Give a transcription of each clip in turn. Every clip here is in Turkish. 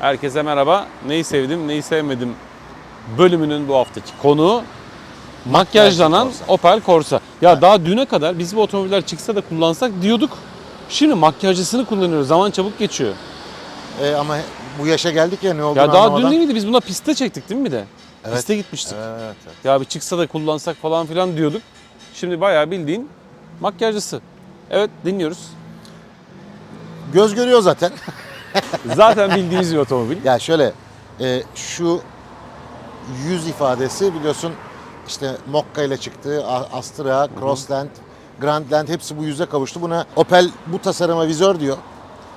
Herkese merhaba. Neyi sevdim, neyi sevmedim bölümünün bu haftaki konuğu makyajlanan Corsa. Opel Corsa. Ya daha düne kadar biz bu otomobiller çıksa da kullansak diyorduk. Şimdi makyajlısını kullanıyoruz. Zaman çabuk geçiyor. E, ama bu yaşa geldik ya ne olduğunu Ya daha dün anlamadan. değil miydi? Biz buna piste çektik değil mi bir de? Evet. Piste gitmiştik. Evet, evet. Ya bir çıksa da kullansak falan filan diyorduk. Şimdi bayağı bildiğin makyajlısı. Evet dinliyoruz. Göz görüyor zaten. Zaten bildiğimiz bir otomobil. ya şöyle e, şu yüz ifadesi biliyorsun işte Mokka ile çıktı. Astra, Crossland, Grandland hepsi bu yüze kavuştu. Buna Opel bu tasarıma vizör diyor.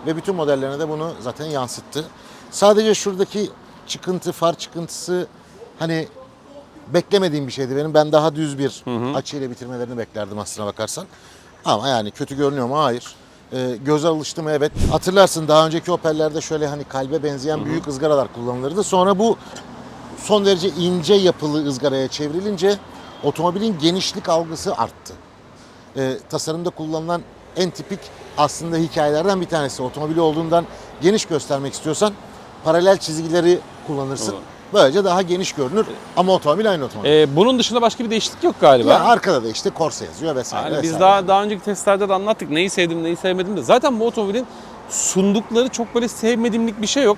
Ve bütün modellerine de bunu zaten yansıttı. Sadece şuradaki çıkıntı, far çıkıntısı hani beklemediğim bir şeydi benim. Ben daha düz bir açıyla bitirmelerini beklerdim aslına bakarsan. Ama yani kötü görünüyor mu? Hayır. Ee, göze alıştım evet. Hatırlarsın daha önceki Opel'lerde şöyle hani kalbe benzeyen büyük ızgaralar kullanılırdı. Sonra bu son derece ince yapılı ızgaraya çevrilince otomobilin genişlik algısı arttı. Ee, tasarımda kullanılan en tipik aslında hikayelerden bir tanesi. Otomobili olduğundan geniş göstermek istiyorsan paralel çizgileri kullanırsın. Doğru. Böylece daha geniş görünür ama otomobil aynı otomobil. Ee, bunun dışında başka bir değişiklik yok galiba. ya arkada da işte Corsa yazıyor vesaire. Yani biz vesaire. daha daha önceki testlerde de anlattık neyi sevdim neyi sevmedim de. Zaten bu otomobilin sundukları çok böyle sevmediğimlik bir şey yok.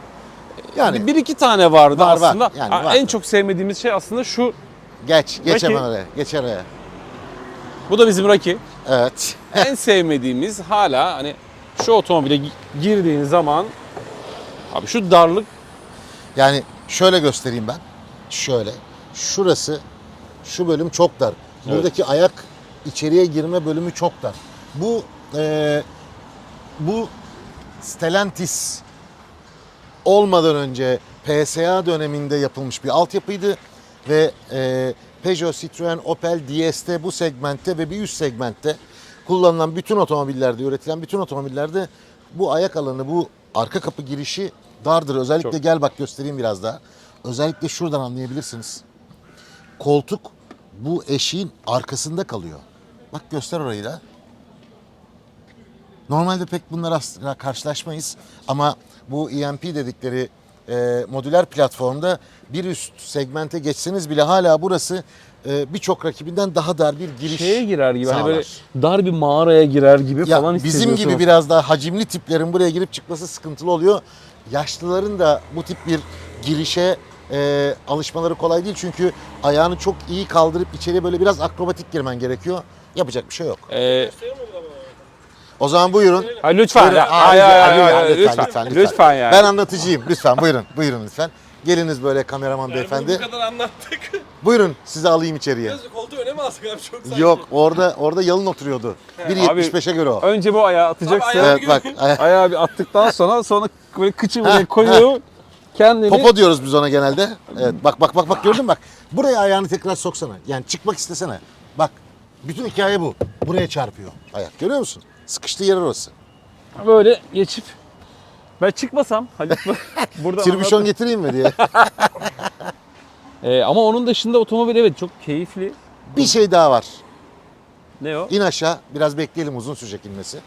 yani bir iki tane vardı Var, var. aslında. Yani var. En çok sevmediğimiz şey aslında şu. geç geç Peki. hemen oraya. Geç oraya. Bu da bizim Rocky. Evet. en sevmediğimiz hala hani şu otomobile gi- girdiğin zaman abi şu darlık Yani şöyle göstereyim ben. Şöyle. Şurası şu bölüm çok dar. Buradaki ayak içeriye girme bölümü çok dar. Bu eee, bu Stellantis olmadan önce PSA döneminde yapılmış bir altyapıydı ve eee, Peugeot, Citroen, Opel, DST bu segmentte ve bir üst segmentte kullanılan bütün otomobillerde, üretilen bütün otomobillerde bu ayak alanı, bu arka kapı girişi dardır. Özellikle Çok. gel bak göstereyim biraz daha. Özellikle şuradan anlayabilirsiniz. Koltuk bu eşiğin arkasında kalıyor. Bak göster orayı da. Normalde pek bunlar aslında karşılaşmayız ama bu EMP dedikleri e, modüler platformda bir üst segmente geçseniz bile hala burası e, birçok rakibinden daha dar bir giriş. şeye girer gibi hani böyle dar bir mağaraya girer gibi Ya falan bizim gibi biraz daha hacimli tiplerin buraya girip çıkması sıkıntılı oluyor. Yaşlıların da bu tip bir girişe e, alışmaları kolay değil çünkü ayağını çok iyi kaldırıp içeriye böyle biraz akrobatik girmen gerekiyor. Yapacak bir şey yok. Ee, O zaman buyurun. ha, lütfen. Buyurun. ya, Aa, ay, ay, ay, lütfen, ay, lütfen, lütfen, lütfen, lütfen yani. Ben anlatıcıyım. Lütfen buyurun. Buyurun lütfen. Geliniz böyle kameraman beyefendi. Bu kadar anlattık. Buyurun sizi alayım içeriye. Biraz koltuğu öne mi alsak abi çok saçma. Yok orada orada yalın oturuyordu. 1.75'e göre o. Önce bu ayağı atacaksın. Abi ayağı- Evet bak. ay- Ayağı bir attıktan sonra sonra böyle kıçı böyle koyuyor. Kendini Popo diyoruz biz ona genelde. Evet bak bak bak bak gördün mü bak. Buraya ayağını tekrar soksana. Yani çıkmak istesene. Bak. Bütün hikaye bu. Buraya çarpıyor ayak. Görüyor musun? Sıkıştığı yer orası. böyle geçip ben çıkmasam Halit bu- burada Tirbüşon anlat- getireyim mi diye. Ee, ama onun dışında otomobil evet çok keyifli. Bir şey daha var. Ne o? İn aşağı. Biraz bekleyelim uzun sürecek inmesi.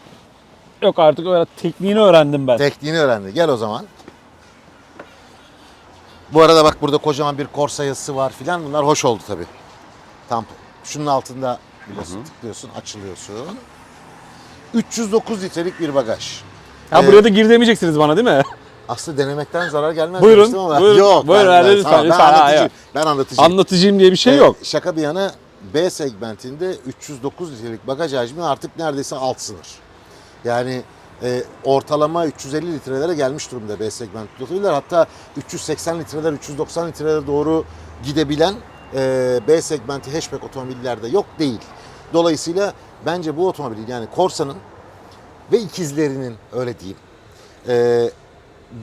Yok artık öyle tekniğini öğrendim ben. Tekniğini öğrendi. Gel o zaman. Bu arada bak burada kocaman bir korsa yazısı var filan. Bunlar hoş oldu tabii. Tam şunun altında biliyorsun tıklıyorsun, açılıyorsun. 309 litrelik bir bagaj. Ha Ee, buraya da gir demeyeceksiniz bana değil mi? Aslında denemekten zarar gelmez Buyurun, demiştim ama. buyurun, Yok. buyurun, ben, ben, lütfen, tamam, lütfen. Ben Ha, anlatıcıyım. yok. Ben anlatıcıyım. Anlatıcıyım diye bir şey Ee, yok. Şaka bir yana B segmentinde 309 litrelik bagaj hacmi artık neredeyse alt sınır. Yani e, ortalama 350 litrelere gelmiş durumda B segment otomobiller. Hatta 380 litreler, 390 litrelere doğru gidebilen e, B segmenti hatchback otomobillerde yok değil. Dolayısıyla bence bu otomobilin yani Corsa'nın ve ikizlerinin öyle diyeyim. e,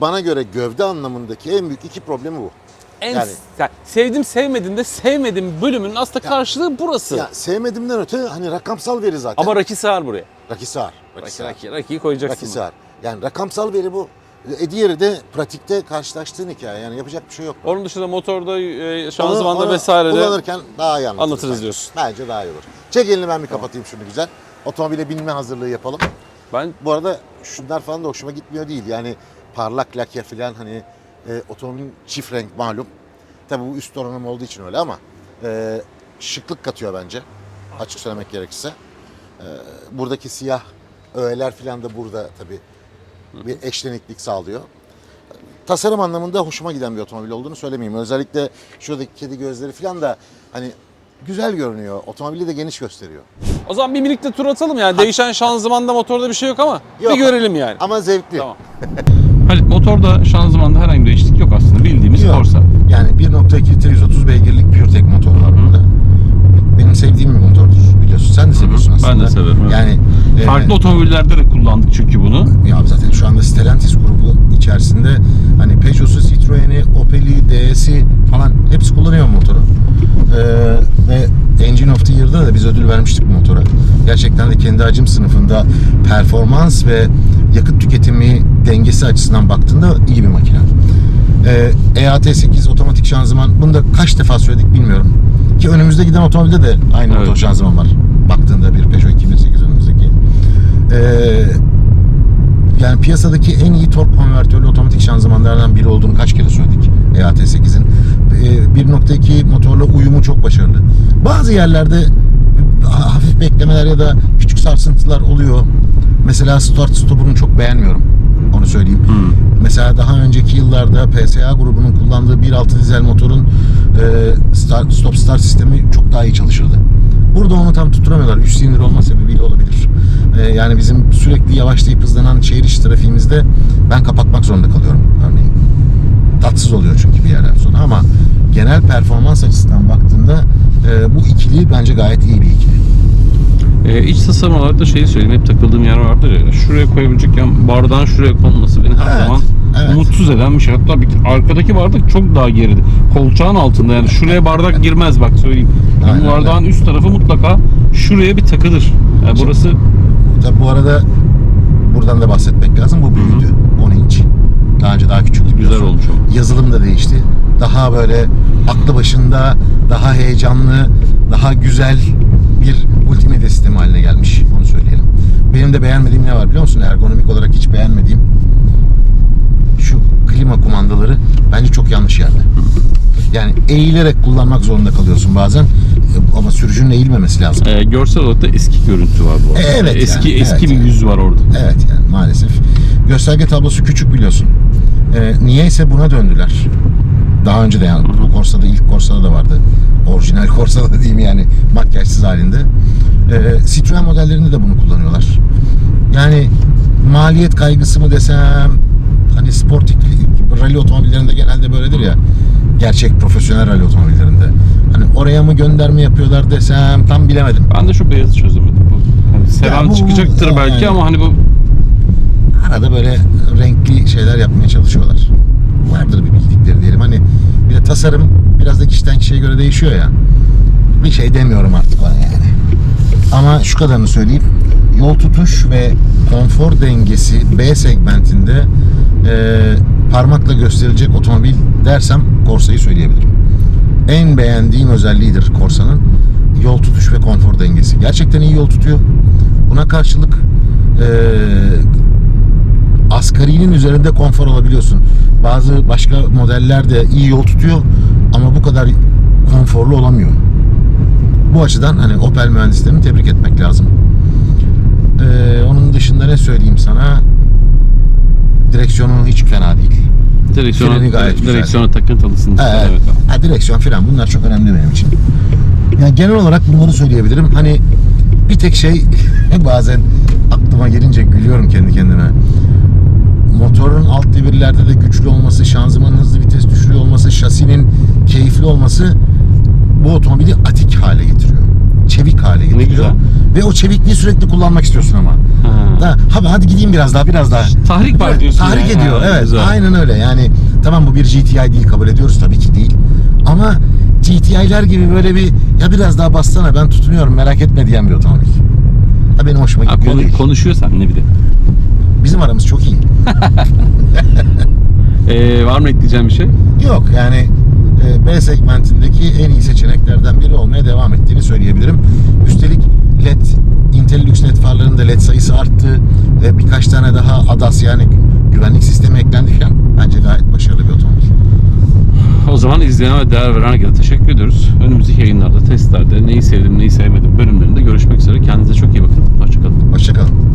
bana göre gövde anlamındaki en büyük iki problemi bu. En yani- yani sevdim sevmedim de sevmedim bölümünün aslında karşılığı burası. Ya sevmediğimden öte hani rakamsal veri zaten. Ama Rocky sığar buraya. Raki sağır. Raki. Rocky, Rocky'yi koyacaksın. Raki sağır. Yani rakamsal veri bu. E diğeri de pratikte karşılaştığın hikaye. Yani yapacak bir şey yok. Onun dışında motorda, e, Onu- şanzımanda onu vesairede Kullanırken daha iyi anlatırız. anlatırız diyorsun. Bence daha iyi olur. Çek elini ben bir kapatayım şunu güzel. Otomobile binme hazırlığı yapalım. Ben Bu arada şunlar falan da hoşuma gitmiyor değil. Yani parlak lake falan hani E, otomobilin çift renk malum. Tabii bu üst donanım olduğu için öyle ama e, şıklık katıyor bence. Açık söylemek gerekirse. E, buradaki siyah öğeler falan da burada tabii bir eşleniklik sağlıyor. Tasarım anlamında hoşuma giden bir otomobil olduğunu söylemeyeyim. Özellikle şuradaki kedi gözleri falan da hani güzel görünüyor. Otomobili de geniş gösteriyor. O zaman bir birlikte tur atalım yani. Değişen şanzımanda motorda bir şey yok ama Yok. bir görelim yani. Ama zevkli. Tamam. Halit motorda şanzımanda herhangi bir değişiklik yok aslında. Bildiğimiz Yok. Corsa. Yani 1.2 litre 130 beygirlik PureTech motor var burada. Benim sevdiğim bir motordur biliyorsun. Sen de seviyorsun aslında. Ben de severim, evet. Yani e, Farklı otomobillerde de kullandık çünkü bunu. ya zaten şu anda Stellantis grubu içerisinde hani Peugeot'su, Citroen'i, Opel'i, DS'i falan hepsi kullanıyor motoru. Ee, Engine of the Year'da da biz ödül vermiştik bu motora. Gerçekten de kendi hacim sınıfında performans ve yakıt tüketimi dengesi açısından baktığında iyi bir makine. Ee, EAT8 otomatik şanzıman bunu da kaç defa söyledik bilmiyorum. Ki önümüzde giden otomobilde de aynı Evet. motor şanzıman var. Baktığında bir Peugeot 2008 önümüzdeki. Ee, yani piyasadaki en iyi tork konvertörlü otomatik şanzımanlardan biri olduğunu kaç kere söyledik EAT8'in. Ee, 1.2 motorla uyumu çok başarılı. Bazı yerlerde hafif beklemeler ya da küçük sarsıntılar oluyor. Mesela start stop'unu çok beğenmiyorum. Onu söyleyeyim. Mesela daha önceki yıllarda PSA grubunun kullandığı 1.6 dizel motorun e, start, stop start sistemi çok daha iyi çalışırdı. Burada onu tam tutturamıyorlar. Üst silindir olma sebebiyle olabilir. E, yani bizim sürekli yavaşlayıp hızlanan şehir içi trafiğimizde ben kapatmak zorunda kalıyorum örneğin. Tatsız oluyor çünkü bir sonra ama genel performans açısından baktığında e, bu ikili bence gayet iyi bir ikili. Ee, iç tasarım olarak da şeyi söyleyeyim. Hep takıldığım yer vardır ya. Şuraya koyabilecekken bardağın şuraya konması beni her Evet, zaman evet. mutsuz eden bir şey. Hatta bir, arkadaki bardak çok daha geride. Kolçağın altında yani. Şuraya bardak girmez bak söyleyeyim. Yani Aynen bardağın üst tarafı mutlaka şuraya bir takılır. Yani burası Tabi bu arada buradan da bahsetmek lazım. Bu büyüdü. 10 inç. Daha önce daha küçüktü. Güzel olmuş o. Yazılım da değişti. Daha böyle aklı başında, daha heyecanlı, daha güzel bir multimedya sistemi haline gelmiş. Onu söyleyelim. Benim de beğenmediğim ne var biliyor musun? Ergonomik olarak hiç beğenmediğim şu klima kumandaları bence çok yanlış yerde. Yani eğilerek kullanmak zorunda kalıyorsun bazen. Ama sürücünün eğilmemesi lazım. e, görsel olarak da eski görüntü var bu arada. Evet Eski yani, eski evet bir yani. yüz var orada. Evet yani maalesef. Gösterge tablosu küçük biliyorsun. Ee, niyeyse buna döndüler. Daha önce de yani bu Corsa'da ilk Corsa'da da vardı. Orijinal Corsa'da diyeyim yani makyajsız halinde. Ee, Citroen modellerinde de bunu kullanıyorlar. Yani maliyet kaygısı mı desem hani sportif rally otomobillerinde genelde böyledir ya. Gerçek profesyonel rally otomobillerinde. Hani oraya mı gönderme yapıyorlar desem tam bilemedim. Ben de şu beyazı çözemedim. Hani seven Ya bu- çıkacaktır yani. belki ama hani bu arada böyle renkli şeyler yapmaya çalışıyorlar. Vardır bir bildikleri diyelim. Hani bir de tasarım biraz da kişiden kişiye göre değişiyor ya. Bir şey demiyorum artık ona yani. Ama şu kadarını söyleyeyim. Yol tutuş ve konfor dengesi B segmentinde e, parmakla gösterilecek otomobil dersem Corsa'yı söyleyebilirim. En beğendiğim özelliğidir Corsa'nın yol tutuş ve konfor dengesi. Gerçekten iyi yol tutuyor. Buna karşılık e, asgarinin üzerinde konfor alabiliyorsun. Bazı başka modeller de iyi yol tutuyor ama bu kadar konforlu olamıyor. Bu açıdan hani Opel mühendislerini tebrik etmek lazım. Ee, onun dışında ne söyleyeyim sana? Direksiyonu hiç fena değil. direksiyona, Freni gayet güzel. direksiyona takıntılısın. Evet. evet. Ha, direksiyon falan bunlar çok önemli benim için. Yani genel olarak bunları söyleyebilirim. Hani bir tek şey bazen aklıma gelince gülüyorum kendi kendime. Motorun alt devirlerde de güçlü olması, şanzımanın hızlı vites düşürüyor olması, şasinin keyifli olması bu otomobili atik hale getiriyor. Çevik hale getiriyor. güzel. Ve o çevikliği sürekli kullanmak istiyorsun ama. Ha. Da, hadi, hadi gideyim biraz daha biraz daha. Tahrik var diyorsun Tahrik yani. ediyor Ha, evet. güzel. Aynen öyle. Yani tamam bu bir GTI değil kabul ediyoruz tabii ki değil. Ama GTI'ler gibi böyle bir ya biraz daha bassana ben tutunuyorum merak etme diyen bir otomobil. Ha benim hoşuma Ha, gidiyor konu, değil. konuşuyor seninle bir de. Bizim aramız çok iyi. Ee, var mı ekleyeceğim bir şey? Yok yani e, B segmentindeki en iyi seçeneklerden biri olmaya devam ettiğini söyleyebilirim. Üstelik LED, Intellix LED farlarında LED sayısı arttı. E, birkaç tane daha ADAS yani güvenlik sistemi eklendi falan. Bence gayet başarılı bir otomobil. izleyen ve değer veren herkese teşekkür ediyoruz. Önümüzdeki yayınlarda, testlerde neyi sevdim, neyi sevmedim bölümlerinde görüşmek üzere. Kendinize çok iyi bakın. Hoşçakalın. Hoşçakalın.